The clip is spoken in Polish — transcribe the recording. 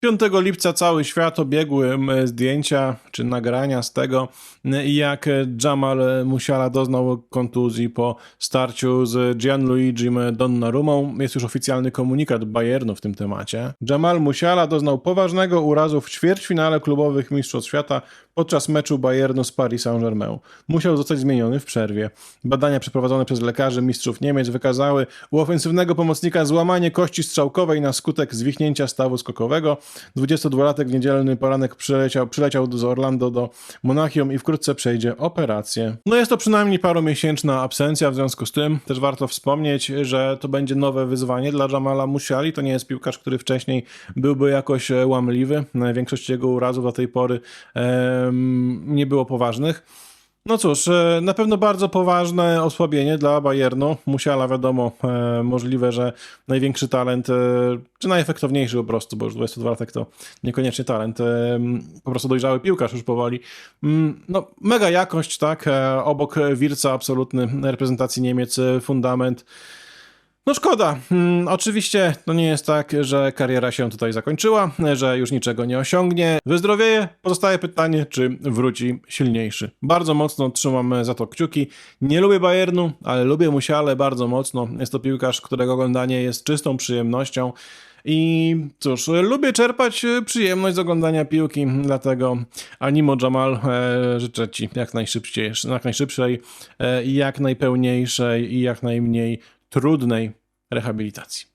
5 lipca cały świat obiegły zdjęcia czy nagrania z tego, jak Jamal Musiala doznał kontuzji po starciu z Gianluigi Donnarumą. Jest już oficjalny komunikat Bayernu w tym temacie. Jamal Musiala doznał poważnego urazu w ćwierćfinale klubowych Mistrzostw Świata podczas meczu Bayernu z Paris Saint-Germain. Musiał zostać zmieniony w przerwie. Badania przeprowadzone przez lekarzy mistrzów Niemiec wykazały u ofensywnego pomocnika złamanie kości strzałkowej na skutek zwichnięcia stawu skokowego. 22-latek w niedzielny poranek przyleciał, przyleciał z Orlando do Monachium i wkrótce przejdzie operację. No jest to przynajmniej paromiesięczna absencja, w związku z tym też warto wspomnieć, że to będzie nowe wyzwanie dla Jamala Musiali. To nie jest piłkarz, który wcześniej byłby jakoś e, łamliwy. Większość jego urazów do tej pory em, nie było poważnych. No cóż, e, na pewno bardzo poważne osłabienie dla Bayernu. Musiala, wiadomo, e, możliwe, że największy talent, e, czy najefektowniejszy po prostu, bo już 22 latek to niekoniecznie talent, po prostu dojrzały piłkarz już powoli. Mm, No, mega jakość, tak, obok Wirca absolutny reprezentacji Niemiec, fundament. No szkoda. Hmm, oczywiście to nie jest tak, że kariera się tutaj zakończyła, że już niczego nie osiągnie. Wyzdrowieje. Pozostaje pytanie, czy wróci silniejszy. Bardzo mocno trzymam za to kciuki. Nie lubię Bayernu, ale lubię Musiale bardzo mocno. Jest to piłkarz, którego oglądanie jest czystą przyjemnością. I cóż, lubię czerpać przyjemność z oglądania piłki, dlatego Animo Jamal e, życzę Ci jak najszybciej, jak najszybszej e, jak najpełniejszej i jak najmniej trudnej rehabilitacji.